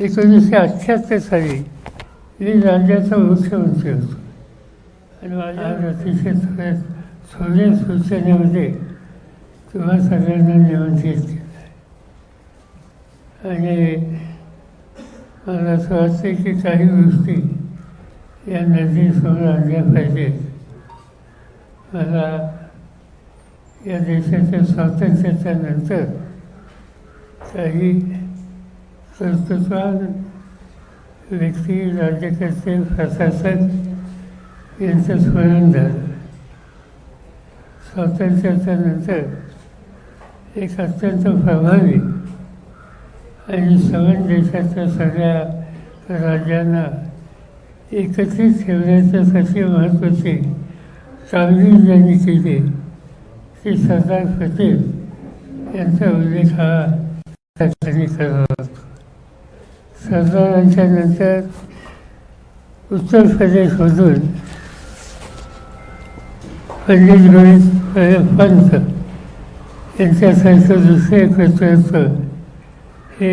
एकोणीसशे अठ्ठ्याहत्तर साली मी राज्याचा मुख्यमंत्री होतो आणि माझ्या अतिशय थोड्या थोड्या सूचनेमध्ये तुम्हा सगळ्यांना निमंत्रित केलं आणि मला असं वाटते की काही गोष्टी या नदीसमोर आणल्या पाहिजेत. मला या देशाच्या स्वातंत्र्याच्या नंतर काही कर्तृत्वान व्यक्ती राज्यकर्ते प्रशासक यांचं स्मरण झालं स्वातंत्र्याच्या नंतर एक अत्यंत प्रभावी आणि सगळ्या देशाच्या सगळ्या राज्यांना एकत्रित ठेवण्याच्यासाठी महत्त्वाची कामगिरी ज्यांनी केली ती सरदार पटेल यांचा उल्लेख हा त्या ठिकाणी करावा लागतो सरदारांच्या नंतर उत्तर प्रदेशमधून पंडित गणेश पंत यांच्यासारखं दुसरे कर्तृत्व हे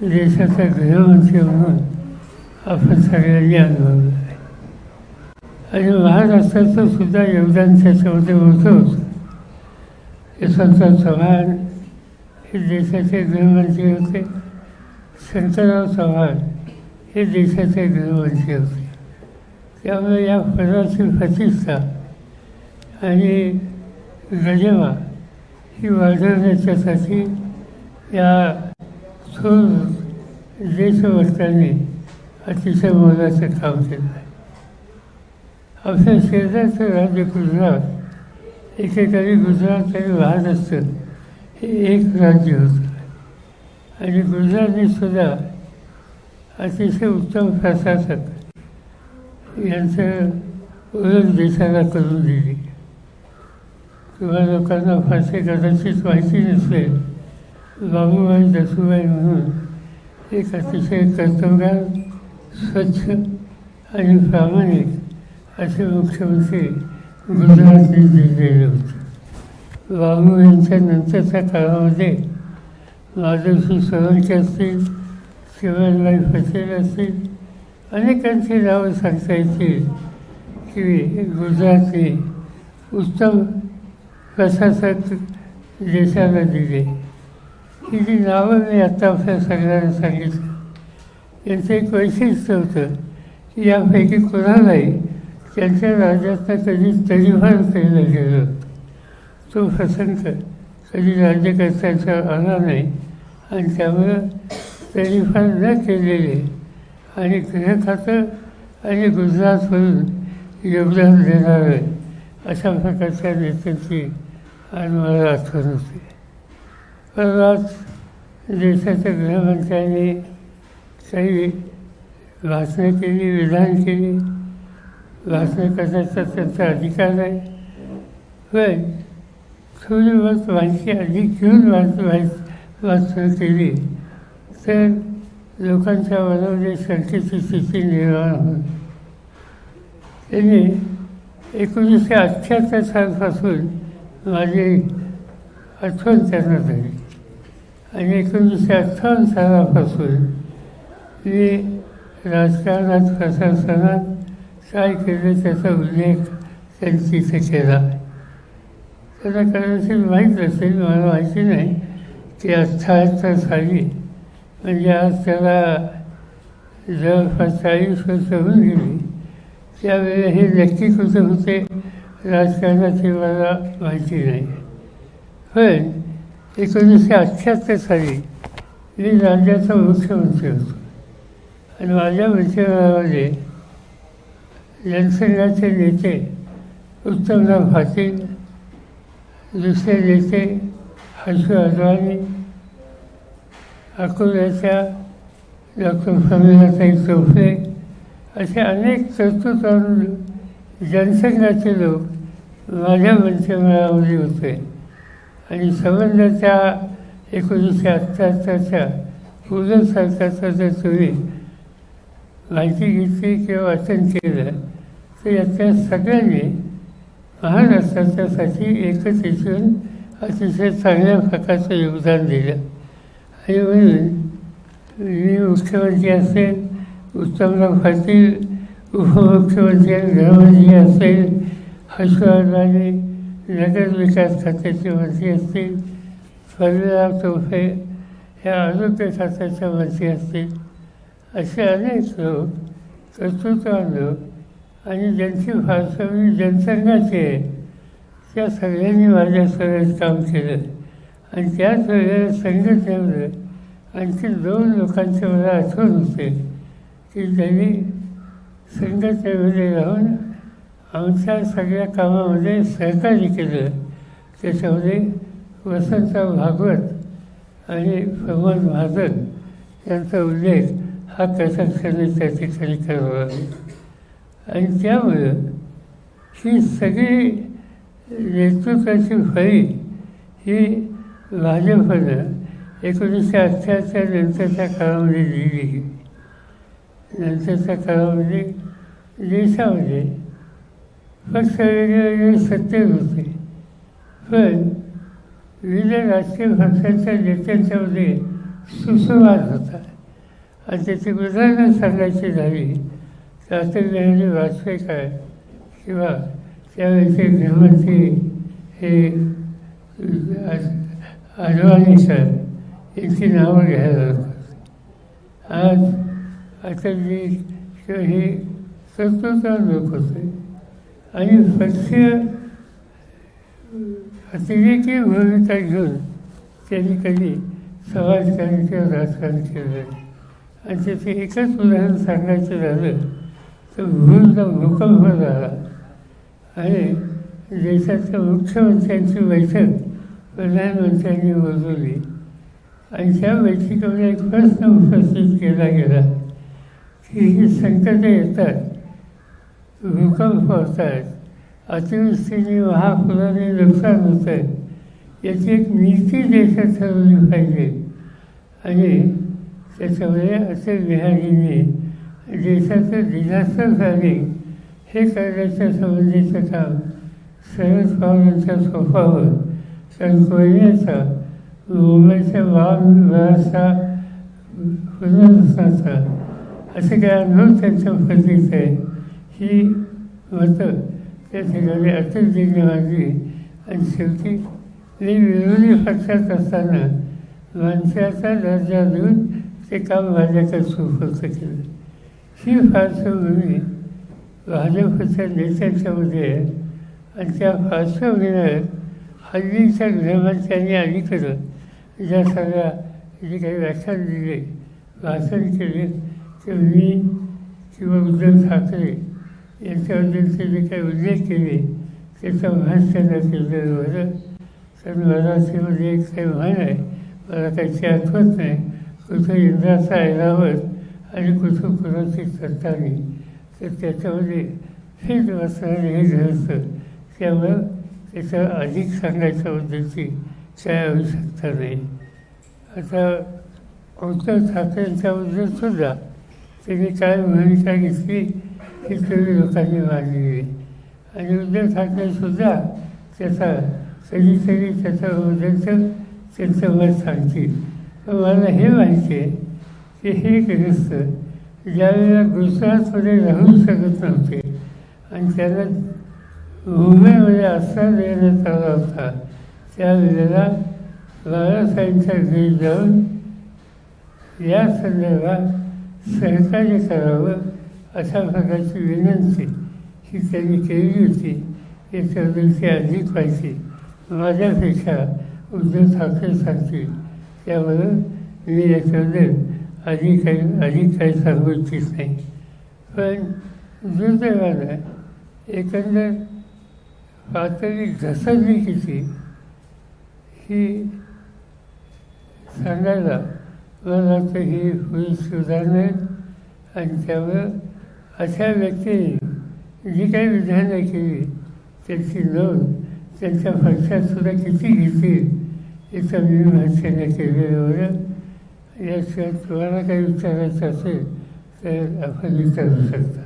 देशाचा गृहमंत्री म्हणून आपण सगळ्यांनी अनुभवलं आहे आणि महाराष्ट्राचं सुद्धा योगदान त्याच्यामध्ये मोठं होतं यशवंतराव चव्हाण हे देशाचे गृहमंत्री होते. शंकरराव चव्हाण हे देशाचे गृहमंत्री होते त्यामुळे या पदाची प्रतिष्ठा आणि गजमा ही वाढवण्याच्यासाठी या थोर देशभक्तांनी अतिशय मोलाचं काम केलं आहे. आपल्या शेजारचं राज्य गुजरात एकेकाळी गुजरात आणि महाराष्ट्र हे एक राज्य होतं. आणि गुरुजांनीसुद्धा अतिशय उत्तम प्रशासक यांचं ओळख देशाला करून दिली. किंवा लोकांना फारसे कदाचित माहिती नसेल बाबूबाई दसूबाई म्हणून एक अतिशय कर्तव्यगार स्वच्छ आणि प्रामाणिक असे मुख्यमंत्री गुजरातने दिलेले होते. बाबू यांच्या नंतरच्या काळामध्ये माधवसिंग सोळंकी असतील शिवाजीबाई पटेल असतील अनेकांची नावं सांगता येतील की गुजरातने उत्तम प्रशासक देशाला दिले। ही जी नावं मी आत्ता आपल्या सगळ्यांना सांगितलं। यांचं एक वैशिष्ट्य होतं की यापैकी कोणालाही त्यांच्या राज्यातनं कधी तरीफार केलं गेलं। तो प्रसंग कधी राज्यकर्त्यांचा आला नाही आणि त्यामुळं फार न केलेले आणि गृह खातं आणि गुजरातमधून योगदान देणारं अशा प्रकारच्या नेत्यांची आज मला आठवण होते. पण आज देशाच्या गृहमंत्र्यांनी काही भाषणं केली विधान केली. भाषणं करण्याचा त्यांचा अधिकार आहे पण थोडी मत माहिती अधिक घेऊन वाच माहिती वाचना केली तर लोकांच्या मनामध्ये शांतीची स्थिती निर्माण होईल. त्यांनी एकोणीसशे अठ्ठ्याहत्तर सालपासून माझी आठवण त्यांना झाली. आणि एकोणीसशे अठ्ठावन्न सालापासून मी राजकारणात प्रशासनात काय केलं त्याचा उल्लेख त्यांनी तिथे केला. त्यांना कदाचित माहीत असेल मला माहिती नाही. ती अठ्ठाहत्तर झाली म्हणजे आज त्याला जवळपास चाळीस वर्ष होऊन गेली. त्यावेळी हे नक्की कुठे होते राजकारणाची मला माहिती नाही. पण एकोणीसशे अठ्ठ्याहत्तर साली मी राज्याचा मुख्यमंत्री होतो. आणि माझ्या मंत्रिमंडळामध्ये जनसंघाचे नेते उत्तमराव पाटील दुसरे नेते हर्ष अडवाणी अकोल्याच्या डॉक्टर प्रमिलाताई चौफे असे अनेक कर्तृत्वान जनसंघाचे लोक माझ्या मंत्रिमंडळामध्ये होते आणि संबंध त्या एकोणीसशे अठ्ठ्याहत्तरच्या पूर्ण सरकारचा जर तुम्ही माहिती घेतली किंवा वाचन केलं तर याच्या सगळ्यांनी महाराष्ट्राच्यासाठी एकच येऊन अतिशय चांगल्या प्रकारचं योगदान दिलं आणि मी मुख्यमंत्री असेल उत्तमराव पाटील उपमुख्यमंत्री आणि गृहमंत्री असेल हर्षवर्धनाने नगर विकास खात्याचे मंत्री असतील फडणराव चौफे हे आरोग्य खात्याचे मंत्री असतील असे अनेक लोक कर्तृत्वान लोक आणि ज्यांची पार्श्वभूमी जनसंघाची आहे त्या सगळ्यांनी माझ्या सगळ्यात काम केलं आणि त्याच वेळेला संघटनेमध्ये आणखी दोन लोकांची मला आठवण होते. की त्यांनी संघटनेमध्ये राहून आमच्या सगळ्या कामामध्ये सहकार्य केलं. त्याच्यामध्ये वसंतराव भागवत आणि प्रमोद महाजन यांचा उल्लेख हा कथाक्षणी त्या ठिकाणी करावा आणि त्यामुळं ही सगळी नेतृत्वाची फळी ही भाजपनं एकोणीसशे अठ्ठ्याहत्तर नंतरच्या काळामध्ये लिहिली नंतरच्या काळामध्ये देशामध्ये फक्त वेगवेगळे सत्तेत होते. पण विविध राजकीय पक्षांच्या नेत्यांच्यामध्ये सुसंवाद होता. आणि त्याची उदाहरणं सांगायची झाली तर अटल बिहारी वाजपेयी काय किंवा त्यावेळेचे गृहमंत्री हे अडवाणी सर यांची नावं घ्यायला लागतात आज अटलजी किंवा हे कर्तृत्वान लोक होते आणि पक्षीय अतिरेकी भूमिका घेऊन त्यांनी कधी समाजकारण किंवा राजकारण केलं आणि त्याचे एकच उदाहरण सांगायचं झालं तर भूलचा भूकंप झाला. आणि देशाच्या मुख्यमंत्र्यांची बैठक प्रधानमंत्र्यांनी बोलवली आणि त्या बैठकीमध्ये एक प्रश्न उपस्थित केला गेला की ही संकटं येतात भूकंप होतात अतिवृष्टीने महापुराने नुकसान होत आहे याची एक नीती देशात ठरवली पाहिजे. आणि त्याच्यामुळे असे बिहारीने देशाचं डिझास्टर झाले हे करण्याच्या संबंधीचं काम शरद पवारांच्या सोपावर कारण कोयन्याचा मुंबईच्या वाहन असे अनुभव त्यांच्या पद्धतीत आहे ही मतं त्या ठिकाणी अटलजींनी मांडली आणि शेवटी मी विरोधी पक्षात असताना माणसाचा दर्जा देऊन ते काम माझ्याकडे सुपूर्द केलं ही पार्श्वभूमी भाजपच्या नेत्यांच्यामध्ये आहे आणि त्या पार्श्वभूमीवर हल्लीच्या त्यांनी अलीकडं ज्या सगळ्या जे काही व्याख्यान दिले भाषण केले ते मी किंवा उद्धव ठाकरे यांच्याबद्दलचे जे काही उल्लेख केले. त्याचा भाष त्यांना केलेलं होतं तर मराठीमध्ये एक काही म्हण आहे मला काही आठवत नाही कुठं इंद्राचा ऐरावत आणि कुठं कुणाची करतानी तर त्याच्यामध्ये हेच वाचणारे हे घडतं त्यामुळं त्याचं अधिक सांगायच्या बद्दलची होऊ शकत नाही. आता उद्धव ठाकरेंच्याबद्दल सुद्धा त्यांनी काय भूमिका घेतली ही सगळी लोकांनी मांडलेली. आणि उद्धव ठाकरेसुद्धा त्याचा कधीतरी त्याच्याबद्दलचं त्यांचं मत सांगतील. पण मला हे माहिती आहे की हे ग्रस्त ज्यावेळेला गुजरातमध्ये राहू शकत नव्हते आणि त्याला मुंबईमध्ये आश्रय देण्यात आला होता. त्या त्यावेळेला बाळासाहेबांच्या घरी जाऊन या संदर्भात सहकार्य करावं अशा प्रकारची विनंती ही त्यांनी केली होती. याच्याबद्दलची अधिक माहिती माझ्यापेक्षा उद्धव ठाकरे सांगतील त्यामुळं मी याच्याबद्दल अधिक काही अधिक काही सांगू इच्छित नाही. पण दुर्दैवानं एकंदर पातळी घसरली किती ही सांगायला मला वाटतं ही होईल सुधारणे आणि त्यामुळं अशा व्यक्तीने जी काही विधानं केली त्यांची नोंद त्यांच्या पक्षात किती घेतील याचा मी भाषेने केलेलं होतं याशिवाय तुम्हाला काही विचारायचं असेल तर आपण विचारू शकता.